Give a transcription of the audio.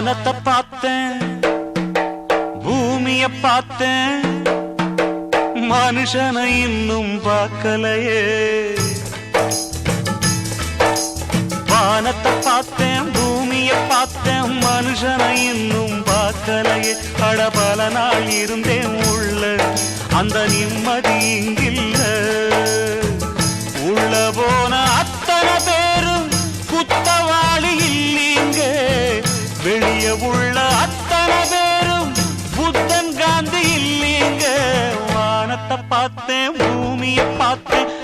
வானத்தை பார்த்தேன் பூமிய பார்த்தேன் மனுஷனை இன்னும் பார்க்கலையே. வானத்தை பார்த்தேன் பூமிய பார்த்தேன் மனுஷனை இன்னும் பார்க்கலையே. அட பல நாள் இருந்தேன் உள்ள அந்த நிம்மதி இங்கே வெளிய உள்ள அத்தனை பேரும் புத்தன் காந்தி இல்லீங்க வானத்தை பார்த்தேன் பூமியை பார்த்தேன்.